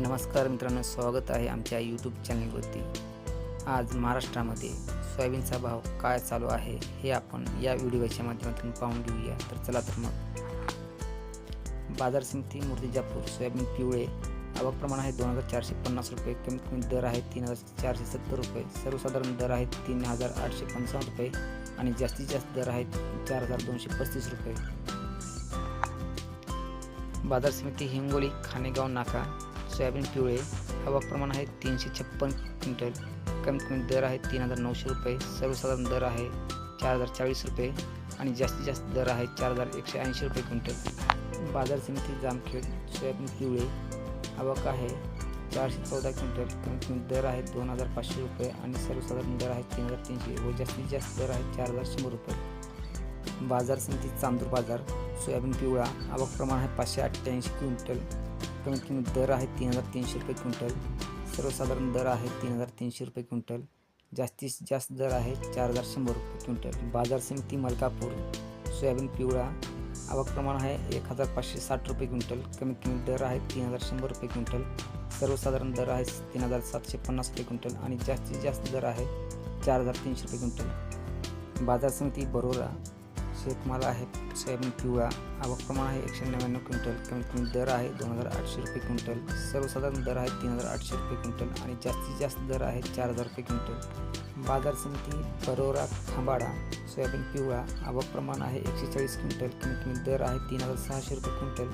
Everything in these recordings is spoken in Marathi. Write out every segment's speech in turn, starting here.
नमस्कार मित्रांनो स्वागत आहे आमच्या यूट्यूब चॅनलवरती आज महाराष्ट्रामध्ये सोयाबीनचा भाव काय चालू आहे हे आपण या व्हिडिओच्या माध्यमातून पाहून घेऊया. तर चला तर मग. बाजार समिती मूर्तिजापूर सोयाबीन पिवळे आवक प्रमाण आहे दोन हजार चारशे पन्नास रुपये. कमीत कमी दर आहे तीन हजार चारशे सत्तर रुपये. सर्वसाधारण दर आहेत तीन हजार आठशे पंचावन्न रुपये आणि जास्तीत जास्त दर आहेत चार हजार दोनशे पस्तीस रुपये. बाजार समिती हिंगोली खानेगाव नाका सोयाबीन पिवळे. आवक प्रमाण आहे तीनशे छप्पन क्विंटल. कमीत कमी दर आहे तीन हजार नऊशे रुपये. सर्वसाधारण दर आहे चार हजार चाळीस रुपये आणि जास्तीत जास्त दर आहे चार हजार एकशे ऐंशी रुपये क्विंटल. बाजार समिती जामखेड सोयाबीन पिवळे. आवक आहे चारशे चौदा क्विंटल. कमीत कमी दर आहे दोन हजार पाचशे रुपये आणि सर्वसाधारण दर आहे तीन हजार तीनशे व जास्तीत जास्त दर आहे चार हजार शंभर रुपये. बाजार समिती चांदूर बाजार सोयाबीन पिवळा. आवक प्रमाण आहे पाचशे अठ्ठ्याऐंशी क्विंटल. कमीत कमी दर आहे तीन हजार तीनशे रुपये क्विंटल. सर्वसाधारण दर आहे तीन हजार तीनशे रुपये क्विंटल. जास्तीत जास्त दर आहे चार हजार शंभर रुपये क्विंटल. बाजार समिती मलकापूर सोयाबीन पिवळा. आवक प्रमाण आहे एक हजार पाचशे साठ रुपये क्विंटल. कमीत कमी दर आहे तीन हजार शंभर रुपये क्विंटल. सर्वसाधारण दर आहे तीन हजार सातशे पन्नास रुपये क्विंटल आणि जास्तीत जास्त दर आहे चार हजार तीनशे रुपये क्विंटल. बाजार समिती बरोरा शेतमाल आहे सोयाबीन पिवळा आवक प्रमाण आहे एकशे नव्याण्णव क्विंटल. कमीत कमी दर आहे दोन हजार आठशे रुपये क्विंटल. सर्वसाधारण दर आहे तीन हजार आठशे रुपये क्विंटल आणि जास्तीत जास्त दर आहे चार हजार रुपये क्विंटल. बाजार समिती बरोरा खांबाडा सोयाबीन पिवळा आवक प्रमाण आहे एकशे चाळीस क्विंटल. कमीत कमी दर आहे तीन हजार सहाशे रुपये क्विंटल.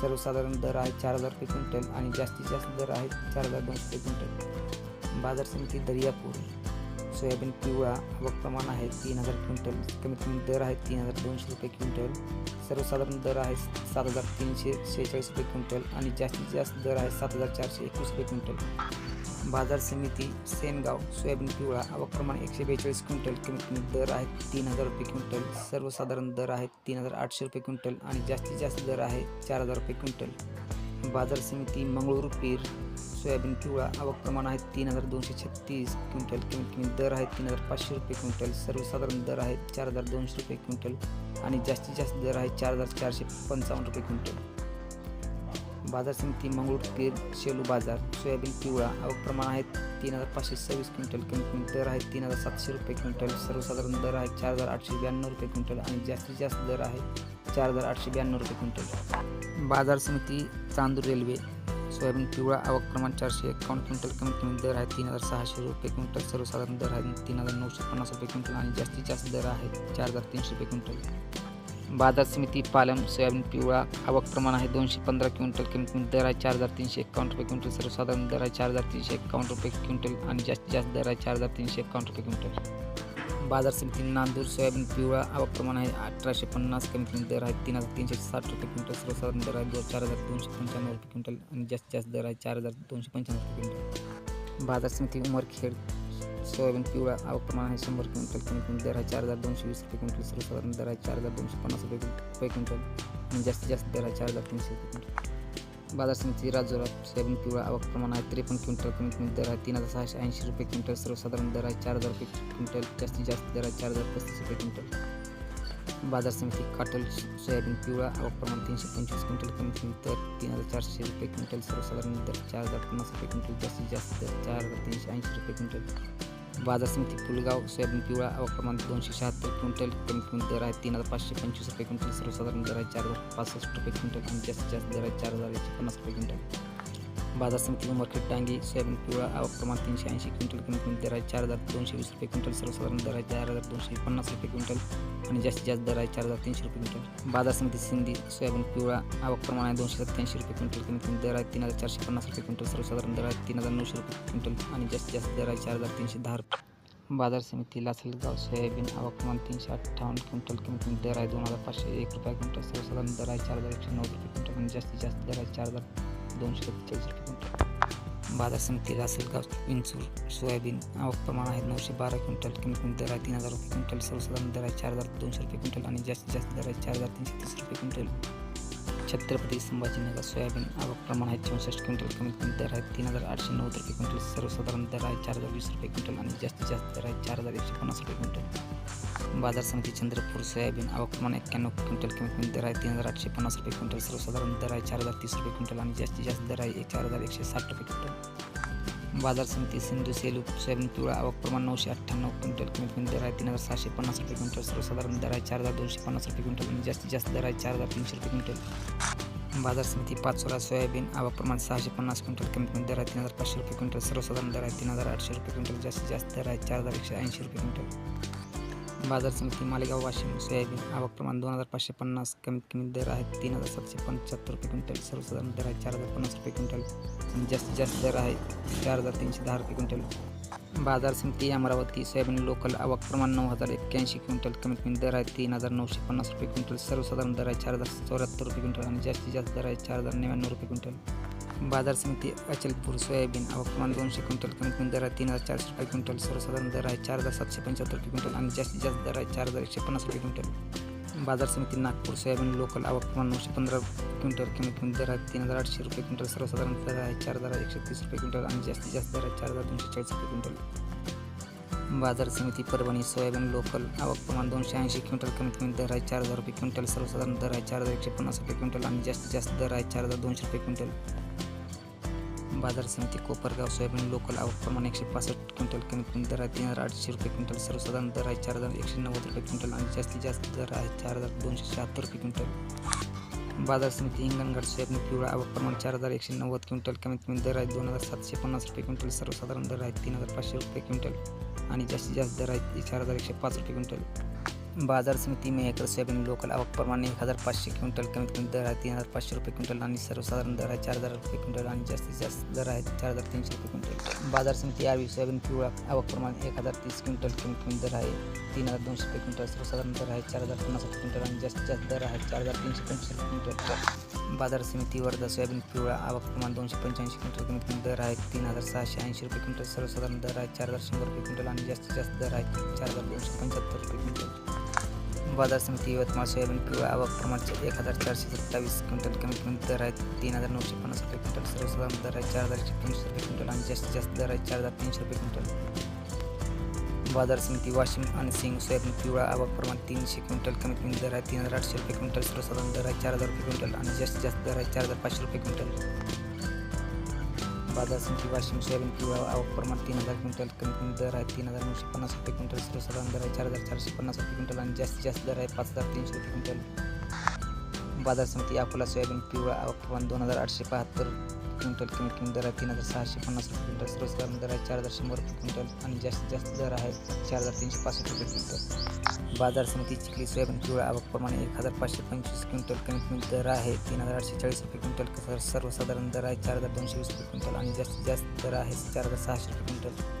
सर्वसाधारण दर आहे चार हजार रुपये क्विंटल आणि जास्तीत जास्त दर आहे चार हजार दोनशे रुपये क्विंटल. बाजार समिती दर्यापूर. सोयाबीन पिवळा आवक प्रमाण आहे तीन हजार क्विंटल कमीत कमी दर आहे तीन हजार दोनशे रुपये क्विंटल. सर्वसाधारण दर आहे सात हजार तीनशे शेहेचाळीस रुपये क्विंटल आणि जास्तीत जास्त दर आहे सात हजार चारशे एकवीस रुपये क्विंटल. बाजार समिती सेनगाव सोयाबीन पिवळा आवक प्रमाण एकशे बेचाळीस क्विंटल कमीत कमी दर आहे तीन हजार रुपये क्विंटल. सर्वसाधारण दर आहे तीन हजार आठशे रुपये क्विंटल आणि जास्तीत जास्त दर आहे चार हजार रुपये क्विंटल. बाजार समिती मंगळूर पीर सोयाबीन पिवळा आवक प्रमाण आहे तीन हजार दोनशे छत्तीस क्विंटल कमीत कमी म्हणजे दर आहे तीन हजार पाचशे रुपये क्विंटल सर्वसाधारण दर आहे चार हजार दोनशे रुपये क्विंटल आणि जास्तीत जास्त दर आहे चार हजार चारशे पंचावन्न रुपये क्विंटल. बाजार समिती मंगळूर केर शेलू बाजार सोयाबीन पिवळा आवक प्रमाण आहे तीन हजार पाचशे सव्वीस क्विंटल कमीत म्हणजे दर आहे तीन हजार सातशे रुपये क्विंटल सर्वसाधारण दर आहे चार हजार आठशे ब्याण्णव रुपये क्विंटल आणि जास्तीत जास्त दर आहे चार हजार आठशे ब्याण्णव रुपये क्विंटल. बाजार समिती चांदूर रेल्वे सोयाबीन पिवळा आवक प्रमाण चारशे एकावन्न क्विंटल कमीत कमी दर आहे तीन हजार सहाशे रुपये क्विंटल सर्वसाधारण दर आहे तीन हजार नऊशे पन्नास रुपये क्विंटल आणि जास्तीत जास्त दर आहे चार हजार तीनशे रुपये क्विंटल. बाजार समिती पालम सोयाबीन पिवळा आवक प्रमाण आहे दोनशे पंधरा क्विंटल कमीत कमी दर आहे चार हजार तीनशे एकावन्न रुपये क्विंटल सर्वसाधारण दर आहे चार हजार तीनशे एकावन्न रुपये क्विंटल आणि जास्तीत जास्त दर आहे चार हजार तीनशे एकावन्न रुपये क्विंटल. बाजार समिती नांदूर सोयाबीन पिवळा आवक प्रमाण आहे अठराशे पन्नास कमी कमी दर आहे तीन हजार तीनशे साठ रुपये क्विंटल सर्वसाधारण दर आहे चार हजार दोनशे पंच्याण्णव रुपये क्विंटल आणि जास्तीत जास्त दर आहे चार हजार दोनशे पंच्याण्णव रुपये क्विंटल. बाजार समिती उमरखेड सोयाबीन पिवळा आवक प्रमाण आहे शंभर क्विंटल कमी कमी दर आहे चार हजार दोनशे वीस रुपये क्विंटल सर्वसाधारण दर आहे चार हजार दोनशे पन्नास रुपये रुपये क्विंटल आणि जास्तीत जास्त दर आहे चार हजार तीनशे रुपये क्विंटल. बाजार समिती राजोरात सोयाबीन पिवळा आवक प्रमाण आहे. त्रेपन्न क्विंटल कमीत कमी दर आहे. तीन हजार सहाशे ऐंशी रुपये क्विंटल. सर्वसाधारण दर आहे चार हजार रुपये क्विंटल. जास्तीत जास्त दर आहे चार हजार पस्तीस रुपये क्विंटल. बाजार समिती काटल सोयाबीन पिवळा आवक प्रमाण तीनशे पंचवीस क्विंटल कमीत कमी दर तीन हजार चारशे रुपये क्विंटल. सर्वसाधारण दर चार हजार पन्नास रुपये क्विंटल. जास्तीत जास्त दर चार हजार तीनशे ऐंशी रुपये क्विंटल. बाजार समिती पुलगाव सोयाबीन पिवळा आवक क्रमांक दोनशे शहात्तर क्विंटल कमी कमी दर आहे तीन हजार पाचशे पंचवीस रुपये क्विंटल. सर्वसाधारण दर आहे चार हजार पासष्ट रुपये क्विंटल. आणि जास्तीत जास्त दर आहे चार हजार एकशे पन्नास रुपये क्विंटल. बाजार समिती उमरखेड डांगी सोयाबीन पिवळा आवक प्रमाण तीनशे ऐंशी क्विंटल कमी कमी दर आहे चार हजार दोनशे वीस रुपये क्विंटल. सर्वसाधारण दर आहे चार हजार दोनशे पन्नास रुपये क्विंटल आणि जास्तीत जास्त दर आहे चार हजार तीनशे रुपये क्विंटल. बाजार समिती सिंधी सोयाबीन पिवळा आवक प्रमाण आहे दोनशे सत्त्याऐंशी रुपये क्विंटल. कमी कमी दर आहे तीन हजार चारशे पन्नास रुपये क्विंटल. सर्वसाधारण दर आहे तीन हजार नऊशे रुपये क्विंटल आणि जास्तीत जास्त दर आहे चार हजार तीनशे दहा रुपये. बाजार समिती लासलगाव सोयाबीन आवक प्रमाण तीनशे अठ्ठावन्न क्विंटल. कमीत कमी दर आहे दोन हजार पाचशे एक रुपये क्विंटल. सर्वसाधारण दर आहे चार हजार एकशे नऊ रुपये क्विंटल आणि जास्तीत जास्त दर आहे चार हजार दोनशे सत्तेचाळीस रुपये क्विंटल बाजार असेल गाव विंचूर सोयाबीन आवक प्रमाण आहे नऊशे बारा क्विंटल कमी कमी दर आहे तीन हजार रुपये क्विंटल सर्वसाधारण दर आहे चार हजार दोनशे रुपये क्विंटल आणि जास्तीत जास्त दर आहे चार हजार तीनशे तीस रुपये क्विंटल. छत्रपती संभाजीनगर सोयाबीन आवक प्रमाण आहे चौसष्ट क्विंटल कमीत कमी दर आहे तीन हजार आठशे नव्वद रुपये क्विंटल सर्वसाधारण दर आहे चार हजार वीस रुपये क्विंटल आणि जास्तीत जास्त दर आहे चार हजार एकशे पन्नास रुपये क्विंटल. बाजार समिती चंद्रपूर सोयाबीन आवक प्रमाण एक्क्याण्णव क्विंटल कमीत कमी दर आहे तीन हजार आठशे पन्नास रुपये क्विंटल सर्वसाधारण दर आहे चार हजार तीस रुपये क्विंटल आणि जास्तीत जास्त दर आहे चार हजार एकशे साठ रुपये क्विंटल. बाजार समिती सिंधू सेलू सोयाबीन तुळा आवक प्रमाण नऊशे अठ्ठ्याण्णव क्विंटल कमीत कमी दर आहे. तीन हजार सहाशे पन्नास रुपये क्विंटल. सर्वसाधारण दर आहे चार हजार दोनशे पन्नास रुपये क्विंटल. आणि जास्तीत जास्त दर आहे चार हजार तीनशे रुपये क्विंटल. बाजार समिती पाचोरा सोयाबीन आवक प्रमाण सहाशे पन्नास क्विंटल. कमीत कमी दर आहे तीन हजार पाचशे रुपये क्विंटल. सर्वसाधारण दर आहे तीन हजार आठशे रुपये क्विंटल. जास्तीत जास्त दर आहे चार हजार एकशे ऐंशी रुपये क्विंटल. बाजार समिती मालेगाव वाशिम सोयाबीन आवक प्रमाण दोन हजार पाचशे पन्नास कमीत कमी दर आहे तीन हजार सातशे पंच्याहत्तर रुपये क्विंटल. सर्वसाधारण दर आहे चार हजार पन्नास रुपये क्विंटल आणि जास्तीत जास्त दर आहे चार हजार तीनशे दहा रुपये क्विंटल. बाजार समिती अमरावती सोयाबीन लोकल आवक प्रमाण नऊ हजार एक्क्याऐंशी क्विंटल कमीत कमी दर आहे तीन हजार नऊशे पन्नास रुपये क्विंटल. सर्वसाधारण दर आहे चार हजार चौऱ्याहत्तर रुपये क्विंटल आणि जास्तीत जास्त दर आहे चार हजार नव्याण्णव रुपये क्विंटल. बाजार समिती अचलपूर सोयाबीन आवक दोनशे क्विंटल कमी दर आहे तीन हजार चारशे रुपये क्विंटल सर्वसाधारण दर आहे चार हजार सातशे पंच्याहत्तर रुपये क्विंटल आणि जास्तीत जास्त दर आहे चार हजार एकशे पन्नास रुपये क्विंटल. बाजार समिती नागपूर सोयाबीन लोकल आवक नऊशे पंधरा क्विंटल किंमत दर आहे तीन हजार आठशे रुपये क्विंटल सर्वसाधारण दर आहे चार हजार एकशे तीस रुपये क्विंटल आणि जास्तीत जास्त दर आहे चार हजार दोनशे चाळीस रुपये क्विंटल. बाजार समिती परभणी सोयाबीन लोकल आवक प्रमाण दोनशे ऐंशी क्विंटल कमीत कमी दर आहे चार हजार रुपये क्विंटल सर्वसाधारण दर आहे चार हजार एकशे पन्नास रुपये क्विंटल आणि जास्तीत जास्त दर आहे चार हजार दोनशे रुपये क्विंटल. बाजार समिती कोपरगाव सोयाबीन लोकल आवक प्रमाण एकशे पासष्ट क्विंटल कमी दर आहे तीन हजार आठशे रुपये क्विंटल सर्वसाधारण दर आहे चार हजार एकशे नव्वद रुपये क्विंटल आणि जास्तीत जास्त दर आहे चार हजार दोनशे शहात्तर रुपये क्विंटल. बाजार समिती हिंगणघाट सोयाबीन पिवळा आवक प्रमाण चार हजार एकशे नव्वद क्विंटल कमीत कमी दर आहे दोन हजार सातशे पन्नास रुपये क्विंटल सर्वसाधारण दर आहे तीन हजार पाचशे रुपये क्विंटल आणि जास्तीत जास्त दर आहे चार हजार एकशे पाच रुपये क्विंटल. बाजार समिती मेहकर सोयाबीन लोकल आवक प्रमाण एक हजार पाचशे क्विंटल कमीत कमी दर आहे तीन हजार पाचशे रुपये क्विंटल आणि सर्वसाधारण दर आहे चार हजार रुपये क्विंटल आणि जास्तीत जास्त दर आहे चार हजार तीनशे रुपये क्विंटल। बाजार समिती यावेळी सोयाबीन पिवळा आवक प्रमाण एक हजार तीस क्विंटल कमीत कमी दर आहे तीन हजार दोनशे रुपये क्विंटल सर्वसाधारण दर आहे चार हजार पन्नास रुपये क्विंटल आणि जास्तीत जास्त दर आहे चार हजार तीनशे पंचवीस रुपये क्विंटल। बाजार समिती वर्धा सोयाबीन पिवळा आवक प्रमाण दोनशे पंच्याऐंशी क्विंटल कमीत कमी दर आहे तीन हजार सहाशे ऐंशी रुपये क्विंटल सर्वसाधारण दर आहे चार हजार शंभर रुपये क्विंटल आणि जास्तीत जास्त दर आहे चार हजार दोनशे पंच्याहत्तर रुपये क्विंटल। बाजार समिती यवतमाळ सोयाबीन पिवळा आवक प्रमाण एक हजार चारशे सत्तावीस क्विंटल कमी कमी दर आहे तीन हजार नऊशे पन्नास रुपये क्विंटल. सर्वसाधारण दर आहे चार हजार एकशे पंचवीस रुपये क्विंटल आणि जास्तीत जास्त दर आहे चार हजार तीनशे रुपये क्विंटल. बाजार समिती वाशिम आणि सिंग सोयाबीन पिवळा आवक प्रमाण तीनशे क्विंटल कमी कमी दर आहे. तीन हजार आठशे रुपये क्विंटल. सर्वसाधारण दर आहे चार हजार रुपये क्विंटल आणि जास्तीत जास्त दर आहे चार हजार पाचशे रुपये क्विंटल. बाजार समिती वाशिम सोयाबीन किंवा आवक प्रमाण तीन हजार क्विंटल कमी कमी दर आहे तीन हजार नऊशे पन्नास रुपये क्विंटल सर्वसाधारण दर आहे चार हजार चारशे पन्नास रुपये क्विंटल आणि जास्तीत जास्त दर आहे पाच हजार तीनशे रुपये क्विंटल. बाजार समिती अकोला सोयाबीन पिवळा आवक प्रमाण दोन हजार आठशे बहात्तर. क्विंटल कमीत कमी दर आहे तीन हजार सहाशे पन्नास रुपये क्विंटल सर्वसाधारण दर आहे चार हजार शंभर रुपये क्विंटल आणि जास्तीत जास्त दर आहे चार हजार तीनशे पासष्ट रुपये क्विंटल बाजार समिती चिखली सोयाबीन पिवळ्या आवकप्रमाणे एक हजार पाचशे पंचवीस क्विंटल कमीत कमी दर आहे. तीन हजार आठशे चाळीस रुपये क्विंटल सर्वसाधारण दर आहे चार हजार दोनशे वीस रुपये क्विंटल आणि जास्तीत जास्त दर आहे चार हजार सहाशे रुपये क्विंटल